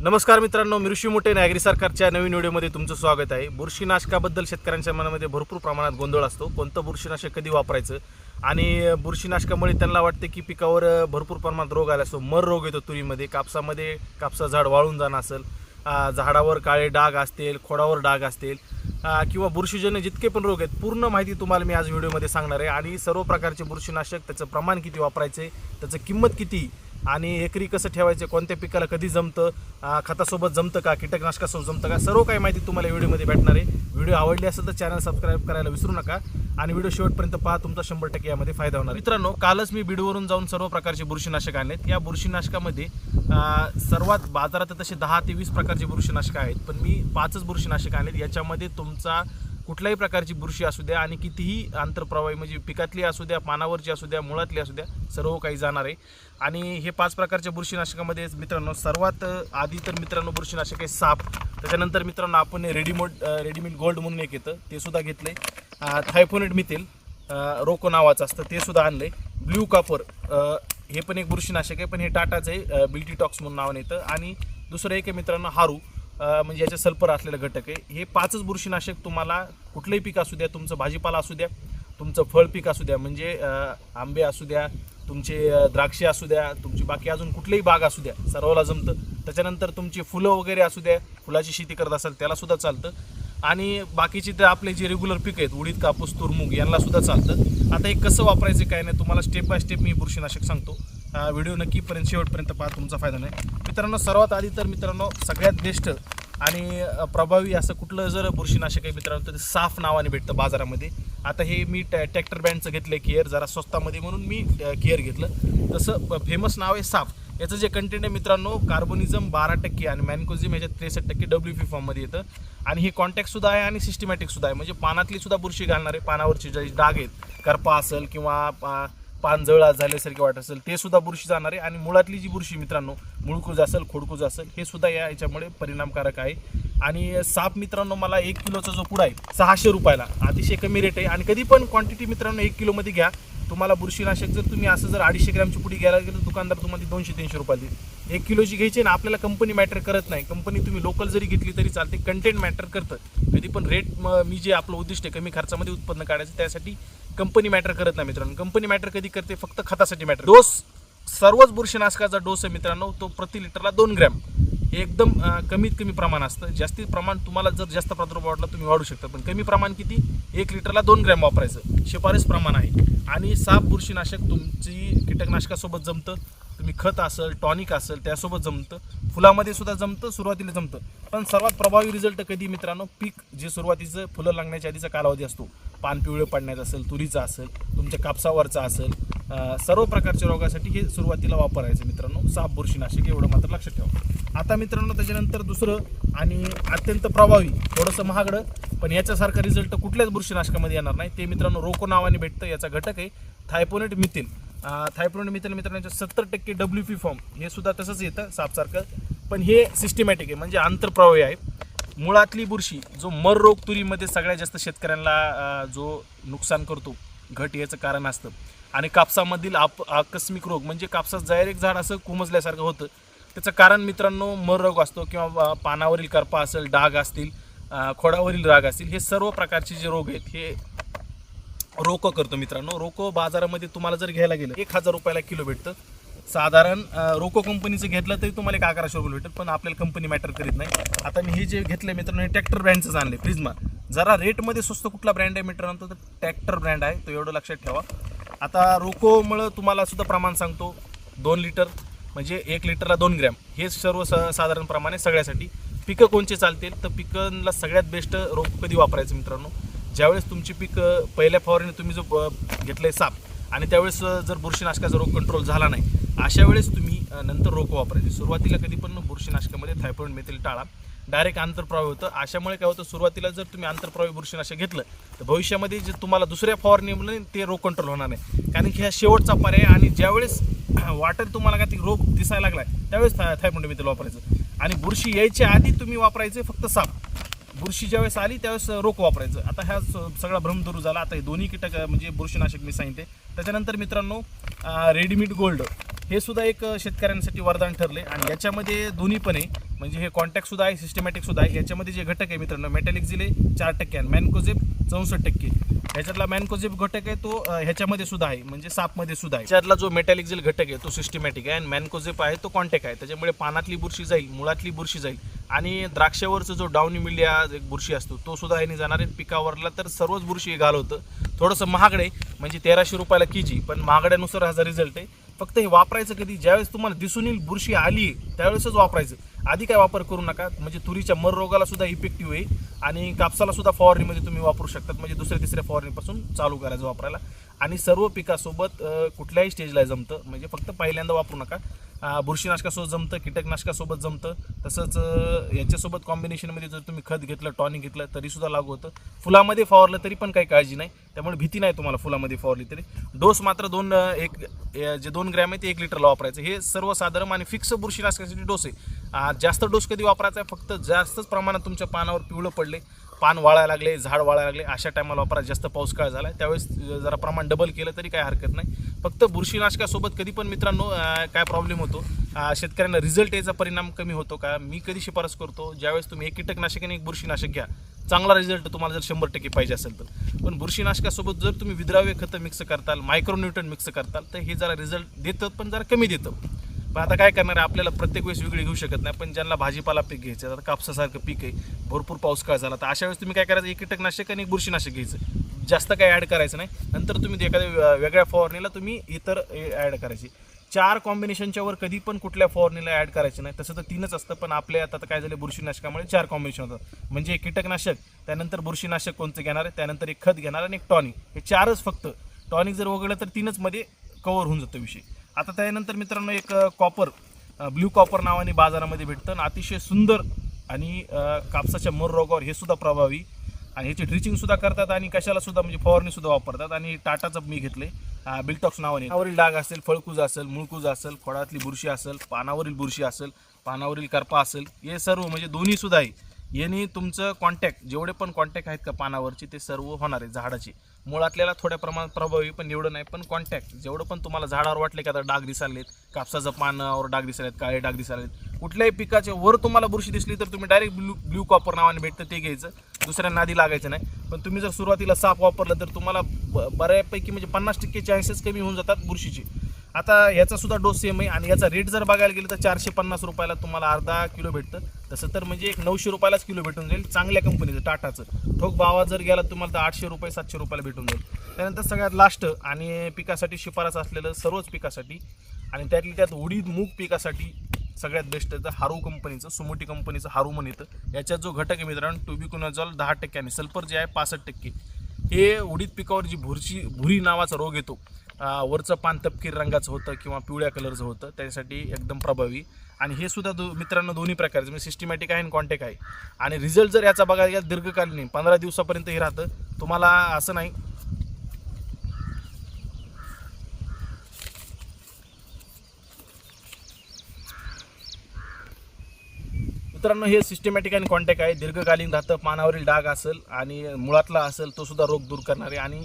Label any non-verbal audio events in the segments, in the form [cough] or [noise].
नमस्कार मित्रांनो मी ऋषी मोठे नागरी सरकारच्या नवीन व्हिडिओमध्ये तुमचं स्वागत आहे. बुरशीनाशकाबद्दल शेतकऱ्यांच्या मनामध्ये भरपूर प्रमाणात गोंधळ असतो. कोणतं बुरशीनाशक कधी वापरायचं? आणि बुरशीनाशकामुळे त्यांना वाटते की पिकावर भरपूर प्रमाणात रोग आला असतो. मर रोग येतो तुरीमध्ये. कापसामध्ये कापसा झाड वाळून जाणं असेल झाडावर काळे डाग असतील खोडावर डाग असतील किंवा बुरशीजन्य जितके पण रोग आहेत पूर्ण माहिती तुम्हाला मी आज व्हिडिओमध्ये सांगणार आहे. आणि सर्व प्रकारचे बुरशीनाशक त्याचं प्रमाण किती वापरायचे त्याचं किंमत किती आणि एकरी कसं ठेवायचं कोणत्या पिकाला कधी जमतं खतासोबत जमतं का कीटकनाशकासोबत जमतं का सर्व काही माहिती तुम्हाला व्हिडिओमध्ये भेटणार आहे. व्हिडिओ आवडली असेल तर चॅनल सबस्क्राईब करायला विसरू नका आणि व्हिडिओ शेवटपर्यंत पहा तुमचा शंभर टक्के यामध्ये फायदा होणार मित्रांनो कालच मी बीडवरून जाऊन सर्व प्रकारचे बुरशीनाशक आणलेत. या बुरशीनाशकामध्ये सर्वात बाजारात तसे दहा ते वीस प्रकारचे बुरशीनाशकं आहेत. पण मी पाचच बुरशीनाशक आणलेत. याच्यामध्ये तुमचा कुठल्याही प्रकारची बुरशी असू द्या आणि कितीही आंतरप्रवाही म्हणजे पिकातली असू द्या पानावरची असू द्या मुळातली असू द्या सर्व काही जाणार आहे. आणि हे पाच प्रकारच्या बुरशीनाशकामध्ये मित्रांनो सर्वात आधी तर मित्रांनो बुरशीनाशक आहे साप. त्याच्यानंतर मित्रांनो आपण रेडीमेड रेडीमेड गोल्ड म्हणून एक येतं ते सुद्धा आहे थायफोनेट मिथेल रोको नावाचं असतं ते सुद्धा आहे ब्ल्यू कापर हे पण एक बुरशीनाशक आहे पण हे टाटाचं आहे बिल्टी टॉक्स म्हणून नावाने येतं. आणि दुसरं एक आहे मित्रांनो हारू. म्हणजे याचे सल्फर असलेलं घटक आहे. हे पाचच बुरशीनाशक तुम्हाला कुठलंही पीक असू द्या तुमचं भाजीपाला असू द्या तुमचं फळ पीक असू द्या म्हणजे आंबे असू द्या तुमचे द्राक्षे असू द्या तुमची बाकी अजून कुठलेही बाग असू द्या सर्वाला जमतं. त्याच्यानंतर तुमची फुलं वगैरे असू द्या फुलाची शेती करत असाल त्यालासुद्धा चालतं. आणि बाकीचे तर आपले जे रेग्युलर पीक आहेत उडीद कापूस तुरमुग यांनासुद्धा चालतं. आता हे कसं वापरायचं काय नाही तुम्हाला स्टेप बाय स्टेप मी बुरशीनाशक सांगतो. व्हिडिओ नक्कीपर्यंत शेवटपर्यंत पहा तुमचा फायदा नाही. मित्रांनो सर्वात आधी तर मित्रांनो सगळ्यात बेस्ट आणि प्रभावी असं कुठलं जर बुरशीनाशक आहे मित्रांनो तर ते साफ नावाने भेटतं बाजारामध्ये. आता हे मी टॅ ट्रॅक्टर ब्रँडचं घेतलं आहे केअर जरा स्वस्तामध्ये म्हणून मी केअर घेतलं. तसं फेमस नाव आहे साफ. याचं जे कंटेंट आहे मित्रांनो कार्बोनिझम बारा टक्के आणि मॅनकोझिम याच्यात त्रेसष्ट टक्के डब्ल्यू पी फॉर्ममध्ये येतं. आणि हे कॉन्टॅक्टसुद्धा आहे आणि सिस्टमॅटिकसुद्धा आहे. म्हणजे पानातली सुद्धा बुरशी घालणार आहे पानावरची जे डाग आहेत करपा असेल किंवा पानजळा पान झाल्यासारखे वाटत असेल ते सुद्धा बुरशी जाणार आहे. आणि मुळातली जी बुरशी मित्रांनो मुळकूज असेल खोडकूज असेल हे सुद्धा या याच्यामुळे परिणामकारक आहे. आणि साप मित्रांनो मला एक किलोचा जो पुडा आहे सहाशे रुपयाला अतिशय कमी रेट आहे. आणि कधी पण क्वांटिटी मित्रांनो एक किलोमध्ये घ्या. तुम्हाला बुरशीनाशक जर तुम्ही असं जर अडीचशे ग्रॅमची घ्यायला गेलं तर दुकानदार तुम्हाला ती दोनशे तीनशे रुपयाला देईल. एक किलोची घ्यायची ना आपल्याला कंपनी मॅटर करत नाही. कंपनी तुम्ही लोकल जरी घेतली तरी चालते कंटेंट मॅटर करतं. कधी पण रेट मी जे आपलं उद्दिष्ट आहे कमी खर्चामध्ये उत्पन्न काढायचं त्यासाठी कंपनी मॅटर करत नाही मित्रांनो. कंपनी मॅटर कधी करते? फक्त खतासाठी मॅटर डोस सर्वच बुरशीनाशकाचा डोस आहे मित्रांनो तो प्रति लिटरला दोन ग्रॅम हे एकदम कमीत कमी प्रमाण असतं. जास्तीत प्रमाण तुम्हाला जर जास्त प्रादुर्भाव वाटला तुम्ही वाढू शकता. पण कमी प्रमाण किती? एक लिटरला दोन ग्रॅम वापरायचं. शिफारस प्रमाण आहे. आणि साप बुरशीनाशक तुमची कीटकनाशकासोबत जमतं. तुम्ही खत असेल टॉनिक असेल त्यासोबत जमतं. फुलामध्ये सुद्धा जमतं सुरुवातीला जमतं. पण सर्वात प्रभावी रिझल्ट कधी मित्रांनो? पीक जे सुरुवातीचं फुलं लागण्याच्या आधीचा कालावधी असतो. पान पिवळे पडण्याचा असेल तुरीचं असेल तुमच्या कापसावरचा असेल सर्व प्रकारच्या रोगासाठी हे सुरुवातीला वापरायचं मित्रांनो. साप बुरशीनाशक एवढं मात्र लक्षात ठेवा. आता मित्रांनो त्याच्यानंतर दुसरं आणि अत्यंत प्रभावी थोडंसं महागडं पण याच्यासारखा रिझल्ट कुठल्याच बुरशीनाशकामध्ये येणार नाही. ते मित्रांनो रोको नावाने भेटतं याचा घटक आहे थायपोनेट मिथिल थायपोनेट मिथिल मित्रांनो सत्तर टक्के डब्ल्यू पी फॉर्म हे सुद्धा तसंच येतं सापसारखं. पण हे सिस्टमॅटिक आहे म्हणजे आंतरप्रभावी आहे. मुळातली बुरशी जो मर रोग तुरीमध्ये सगळ्यात जास्त शेतकऱ्यांना जो नुकसान करतो घट याचं कारण असतं. आणि कापसामधील आप आकस्मिक रोग म्हणजे कापसात डायरेक्ट झाड असं कुमजल्यासारखं होतं. त्याचं कारण मित्रांनो मर रोग असतो किंवा पानावरील करपा असेल डाग असतील खोडावरील राग असतील हे सर्व प्रकारचे जे रोग आहेत हे रोको करतो मित्रांनो. रोको बाजारामध्ये तुम्हाला जर घ्यायला गेलं एक हजार रुपयाला किलो भेटतं. साधारण रोको कंपनीचं घेतलं तरी तुम्हाला एक अकराशे रुपये भेटेल पण आपल्याला कंपनी मॅटर करीत नाही. आता मी हे जे घेतलं मित्रांनो हे ट्रॅक्टर ब्रँडचंच आणले प्रिझमा जरा रेटमध्ये स्वस्त कुठला ब्रँड आहे मित्रांनो? तर ट्रॅक्टर ब्रँड आहे तो एवढं लक्षात ठेवा. आता रोकोमुळं तुम्हाला सुद्धा प्रमाण सांगतो दोन लिटर म्हणजे एक लिटरला दोन ग्रॅम हे सर्व स साधारण प्रमाणे सगळ्यासाठी. पिकं कोणचे चालतील? तर पिकांना सगळ्यात बेस्ट रोप कधी वापरायचं मित्रांनो? ज्यावेळेस तुमची पिकं पहिल्या फवारणीने तुम्ही जो घेतलं आहे साप आणि त्यावेळेस जर बुरशीनाशकाचा रोग कंट्रोल झाला नाही अशा वेळेस तुम्ही नंतर रोप वापरायचे. सुरुवातीला कधी पण बुरशीनाशकामध्ये थायपॉइड मेथील टाळा डायरेक्ट आंतरप्रवाही होतं. अशामुळे काय होतं सुरुवातीला जर तुम्ही आंतरप्रवाही बुरशीनाशक घेतलं तर भविष्यामध्ये जे तुम्हाला दुसऱ्या फवारणीमुळे ते रोग कंट्रोल होणार नाही. कारण की हा शेवटचा पर्याय आणि ज्यावेळेस [clears throat] वाटेल तुम्हाला का ती रोग दिसायला लागला त्यावेळेस थायपॉइड मेथील वापरायचं. आणि बुरशी यायच्या आधी तुम्ही वापरायचे फक्त साप. बुरशी ज्यावेळेस आली त्यावेळेस रोक वापरायचं. आता ह्या स- सगळा भ्रमधुरू झाला. आता हे दोन्ही कीटक म्हणजे बुरशीनाशक मी सांगितले त्याच्यानंतर मित्रांनो रेडीमेड गोल्ड. हे सुद्धा एक शेतकऱ्यांसाठी वरदान ठरले. आणि याच्यामध्ये दोन्ही पण आहे. म्हणजे हे कॉन्टॅक्ट सुद्धा आहे सिस्टमॅटिक सुद्धा आहे. याच्यामध्ये जे घटक आहे मित्रांनो मेटॅलिक जिले चार टक्के आणि मॅनकोझेप चौसष्ट टक्के. ह्याच्यातला मॅनकोझेप घटक आहे तो ह्याच्यामध्ये सुद्धा आहे. म्हणजे सापमध्ये सुद्धा आहे. त्यातला जो मेटॅलिक जिल घटक आहे तो सिस्टमॅटिक आहे. आणि मॅनकोझेप आहे तो कॉन्टॅक्ट आहे. त्याच्यामुळे पानातली बुरशी जाईल मुळातली बुरशी जाईल. आणि द्राक्षावरचं जो डाऊनी मिलिया एक बुरशी असतो तो सुद्धा याने जाणार आहे. पिकावरला तर सर्वच बुरशी हे घालवतं. थोडंसं महागडे आहे म्हणजे तेराशे रुपयाला के जी पण महागड्यानुसार ह्याचा रिझल्ट आहे. फक्त हे वापरायचं कधी? ज्यावेळेस तुम्हाला दिसून येईल बुरशी आली आहे त्यावेळेसच वापरायचं. आधी काय वापर करू नका. म्हणजे तुरीच्या मर रोगाला सुद्धा इफेक्टिव्ह आहे. आणि कापसाला सुद्धा फवारणीमध्ये तुम्ही वापरू शकतात. म्हणजे दुसऱ्या तिसऱ्या फवारणीपासून चालू करायचं वापरायला. आणि सर्व पिकासोबत कुठल्याही स्टेजला जमतं. म्हणजे फक्त पहिल्यांदा वापरू नका. बुरशीनाशकासोबत जमतं कीटकनाशकासोबत जमतं. तसंच याच्यासोबत कॉम्बिनेशनमध्ये जर तुम्ही खत घेतलं टॉनिक घेतलं तरीसुद्धा लागू होतं. फुलामध्ये फवारलं तरी पण काही काळजी नाही. त्यामुळे भीती नाही तुम्हाला फुलामध्ये फवारली तरी. डोस मात्र दोन एक जे दोन ग्रॅम आहे ते एक लिटरला वापरायचं. हे सर्वसाधारण आणि फिक्स बुरशीनाशकासाठी डोस आहे. जास्त डोस कधी वापरायचा आहे? फक्त जास्तच प्रमाणात तुमच्या पानावर पिवळं पडले. पान वाळायला लागले झाड वाळायला लागले अशा टायमाला वापरा जास्त पाऊस काळ झाला त्यावेळेस जरा प्रमाण डबल केलं तरी काय हरकत नाही. फक्त बुरशीनाशकासोबत कधी पण मित्रांनो काय प्रॉब्लेम होतो? शेतकऱ्यांना रिझल्ट याचा परिणाम कमी होतो का? मी कधी शिफारस करतो? ज्यावेळेस तुम्ही एक कीटकनाशक आणि एक बुरशीनाशक घ्या चांगला रिझल्ट तुम्हाला जर शंभर टक्के पाहिजे असेल तर. पण बुरशीनाशकासोबत जर तुम्ही विद्राव्य खतं मिक्स करताल मायक्रोन्यूटन मिक्स करताल तर हे जरा रिझल्ट देतं पण जरा कमी देतं. पण आता काय करणार आपल्याला प्रत्येक वेळेस वेगळी घेऊ शकत नाही पण ज्यांना भाजीपाला पीक घ्यायचं आता कापसासारखं पीक आहे भरपूर पाऊस काळ झाला तर अशा वेळेस तुम्ही काय करायचं एक कीटकनाशक आणि एक बुरशीनाशक घ्यायचं. जास्त काही ॲड करायचं नाही. नंतर तुम्ही एखाद्या वेगळ्या फवारणीला तुम्ही इतर ॲड करायची. चार कॉम्बिनेशनच्या वर कधी पण कुठल्या फवारणीला ॲड करायचं नाही. तसं तर तीनच असतं पण आपल्या आता काय झालं बुरशीनाशकामुळे चार कॉम्बिनेशन होतं म्हणजे एक कीटकनाशक त्यानंतर बुरशीनाशक कोणतं घेणार आहे त्यानंतर एक खत घेणार आणि एक टॉनिक हे चारच फक्त. टॉनिक जर वगळलं तर तीनच मध्ये कव्हर होऊन जातो विषय. आता त्यानंतर मित्रांनो एक कॉपर ब्ल्यू कॉपर नावाने बाजारामध्ये भेटतं. आणि अतिशय सुंदर आणि कापसाच्या मर रोगावर हे सुद्धा प्रभावी आणि ह्याची ड्रिचिंग सुद्धा करतात आणि कशाला सुद्धा म्हणजे फवारणी सुद्धा वापरतात. आणि टाटाचं मी घेतले बिल्टॉक्स नावाने त्यावरील डाग असेल फळकूज असेल मुळकूज असेल फळातली बुरशी असेल पानावरील बुरशी असेल पानावरील करपा असेल हे सर्व म्हणजे दोन्ही सुद्धा आहे. यांनी तुमचं कॉन्टॅक्ट जेवढे पण कॉन्टॅक्ट आहेत का पानावरचे ते सर्व होणार आहे झाडाचे. मुळातल्याला थोड्या प्रमाणात प्रभावी पण एवढं नाही पण कॉन्टॅक्ट जेवढं पण तुम्हाला झाडावर वाटले की आता डाग दिसालेत कापसाचं पानावर डाग दिसालेत काळे डाग दिसालेत कुठल्याही पिकाच्या वर तुम्हाला बुरशी दिसली तर तुम्ही डायरेक्ट ब्लू ब्ल्यू कॉपर नावाने भेटतं ते घ्यायचं. दुसऱ्या नादी लागायचं नाही. पण तुम्ही जर सुरुवातीला साप वापरलं तर तुम्हाला ब- बऱ्यापैकी म्हणजे पन्नास टक्के चान्सेस कमी होऊन जातात बुरशीचे. आता याचा सुद्धा डोस सेम आहे. आणि याचा रेट जर बघायला गेलं तर चारशे पन्नास रुपयाला तुम्हाला अर्धा किलो भेटतं. तसं तर म्हणजे एक नऊशे रुपयालाच किलो भेटून जाईल चांगल्या कंपनीचं टाटाचं. ठोक भावा जर गेला तर तुम्हाला तर आठशे रुपये सातशे रुपयाला भेटून जाईल. त्यानंतर सगळ्यात लास्ट आणि पिकासाठी शिफारस असलेलं सर्वच पिकासाठी आणि त्यातली त्यात उडीद मूग पिकासाठी सगळ्यात बेस्ट आहे. तर हारू कंपनीचं सुमोटी कंपनीचं हारू म्हण येतं. याच्यात जो घटक आहे मित्रांनो टुबिकुनाजॉल दहा टक्के आणि सल्फर जे आहे पासष्ट टक्के. हे उडीद पिकावर जी भुरशी भुरी नावाचा रोग येतो वरचं पान तपकीर रंगाचं होतं किंवा पिवळ्या कलरचं होतं त्यासाठी एकदम प्रभावी. आणि हे सुद्धा दो मित्रांनो दोन्ही प्रकारचे म्हणजे सिस्टमॅटिक आहे आणि कॉन्टॅक्ट आहे. आणि रिझल्ट जर याचा बघायला गेला दीर्घकालीन पंधरा दिवसापर्यंत हे राहतं. तुम्हाला असं नाही मित्रांनो हे सिस्टमॅटिक आणि कॉन्टॅक्ट आहे. दीर्घकालीन राहतं पानावरील डाग असेल आणि मुळातला असेल तो सुद्धा रोग दूर करणारे आणि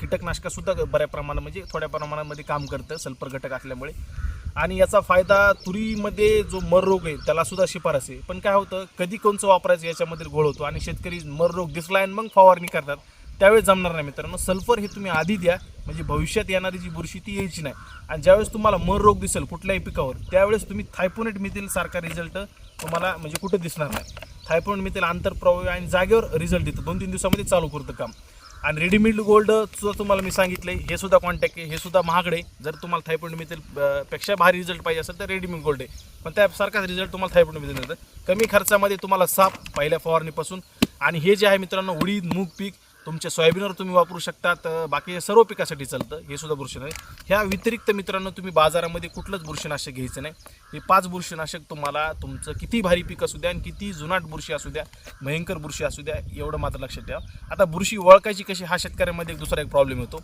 कीटकनाशकसुद्धा बऱ्या प्रमाणात म्हणजे थोड्या प्रमाणामध्ये काम करतं सल्फर घटक असल्यामुळे. आणि याचा फायदा तुरीमध्ये जो मर रोग आहे त्याला सुद्धा शिफारस आहे. पण काय होतं कधी कोणचं वापरायचं याच्यामध्ये घोळ होतो आणि शेतकरी मर रोग दिसला आणि मग फवारणी करतात. त्यावेळेस जमणार नाही मित्रांनो. सल्फर हे तुम्ही आधी द्या. म्हणजे भविष्यात येणारी जी बुरशी ती यायची नाही. आणि ज्यावेळेस तुम्हाला मर रोग दिसेल कुठल्याही पिकावर त्यावेळेस तुम्ही थायपोनेट मिथील सारखा रिझल्ट तुम्हाला म्हणजे कुठं दिसणार नाही. थायपोनेट मिथील आंतरप्रवाही आणि जागेवर रिझल्ट देतं. दोन तीन दिवसामध्ये चालू करतं काम. आणि रेडीमेड गोल्ड सुद्धा तुम्हाला मी सांगितलं हे सुद्धा कॉन्टॅक्ट आहे हे सुद्धा महागडे जर तुम्हाला थायपॉइड मिळतील पेक्षा भारी रिझल्ट पाहिजे असेल तर रेडीमेड गोल्ड आहे. पण त्यासारखाच रिझल्ट तुम्हाला थायपॉइड मिळतील देतं. कमी खर्चामध्ये तुम्हाला साप पहिल्या फवारणीपासून. आणि हे जे आहे मित्रांनो उडीद मूग पीक तुमच्या सोयाबीनवर तुम्ही वापरू शकतात बाकी सर्व पिकासाठी चालतं हे सुद्धा बुरशीनाशक ह्या व्यतिरिक्त मित्रांनो तुम्ही बाजारामध्ये कुठलंच बुरशीनाशक घ्यायचं नाही. हे पाच बुरशीनाशक तुम्हाला तुमचं किती भारी पीक असू द्या आणि किती जुनाट बुरशी असू द्या भयंकर बुरशी असू द्या एवढं मात्र लक्षात ठेवा. आता बुरशी ओळखायची कशी हा शेतकऱ्यामध्ये एक दुसरा एक प्रॉब्लेम येतो.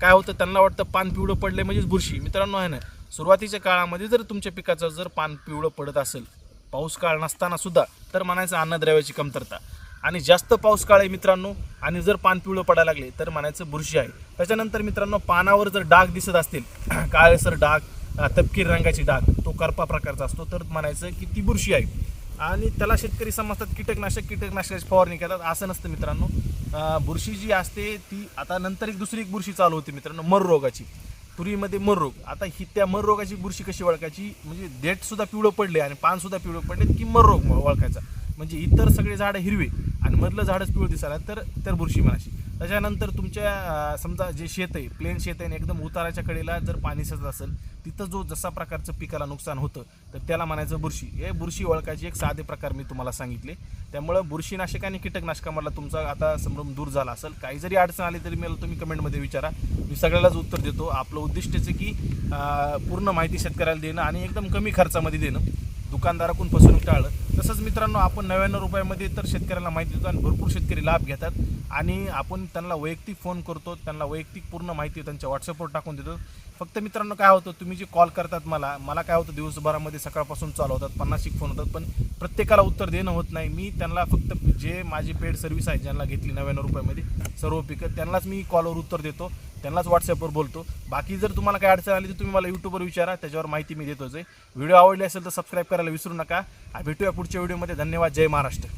काय होतं त्यांना वाटतं पान पिवळं पडले म्हणजेच बुरशी. मित्रांनो आहे ना सुरुवातीच्या काळामध्ये जर तुमच्या पिकाचं जर पान पिवळं पडत असेल पाऊस काळ नसताना सुद्धा तर म्हणायचं अन्नद्रव्याची कमतरता. आणि जास्त पाऊस काळ आहे मित्रांनो आणि जर पान पिवळं पडायला लागले तर म्हणायचं बुरशी आहे. त्याच्यानंतर मित्रांनो पानावर जर डाग दिसत असतील [clears throat] काळेसर डाग अं, तपकीर रंगाची डाग तो करपा प्रकारचा असतो तर म्हणायचं की ती बुरशी आहे. आणि त्याला शेतकरी समजतात कीटकनाशक कीटकनाशकाची फवारणी करतात असं नसतं मित्रांनो. बुरशी जी असते ती आता नंतर एक दुसरी एक बुरशी चालू होती मित्रांनो मर रोगाची. तुरीमध्ये मर रोग. आता ही त्या मर रोगाची बुरशी कशी ओळखायची? म्हणजे देठसुद्धा पिवळं पडले आणि पानसुद्धा पिवळं पडले की मर रोग ओळखायचा. म्हणजे इतर सगळे झाडं हिरवे आणि मधलं झाडच पिवळं दिसायला तर तर बुरशी मनाशी. त्याच्यानंतर तुमच्या समजा जे शेत आहे प्लेन शेत आहे आणि एकदम उताराच्या कडेला जर पाणी सजत असेल तिथं जो जसा प्रकारचं पिकाला नुकसान होतं तर त्याला म्हणायचं बुरशी. हे बुरशी ओळखायचे एक साधे प्रकार मी तुम्हाला सांगितले. त्यामुळं बुरशीनाशक आणि कीटकनाशकामधला तुमचा आता संभ्रम दूर झाला असेल काही जरी अडचण आली तरी मला तुम्ही कमेंटमध्ये विचारा. मी सगळ्यालाच उत्तर देतो. आपलं उद्दिष्टचं की पूर्ण माहिती शेतकऱ्याला देणं आणि एकदम कमी खर्चामध्ये देणं. दुकानदाराकडून फसवणूक टाळलं. तसंच मित्रांनो आपण नव्याण्णव रुपयामध्ये तर शेतकऱ्याला माहिती देतो आणि भरपूर शेतकरी लाभ घेतात. आणि आपण त्यांना वैयक्तिक फोन करतो त्यांना वैयक्तिक पूर्ण माहिती त्यांच्या व्हॉट्सअपवर टाकून देतो. फक्त मित्रांनो काय होतं तुम्ही जे कॉल करतात मला मला काय होतं दिवसभरामध्ये सकाळपासून चालू होतात पन्नास एक फोन होतात पण प्रत्येकाला उत्तर देणं होत नाही. मी त्यांना फक्त जे माझी पेड सर्व्हिस आहे ज्यांना घेतली नव्याण्णव रुपयामध्ये सर्व पिकं त्यांनाच मी कॉलवर उत्तर देतो त्यांनाच व्हॉट्सअपवर बोलतो. बाकी जर तुम्हाला काय अडचण आली तर तुम्ही मला यूट्यूबवर विचारा त्याच्यावर माहिती मी देतोच आहे. व्हिडिओ आवडली असेल तर सबस्क्राईब करायला विसरू नका. भेटूया पुढच्या व्हिडिओमध्ये धन्यवाद. जय महाराष्ट्र.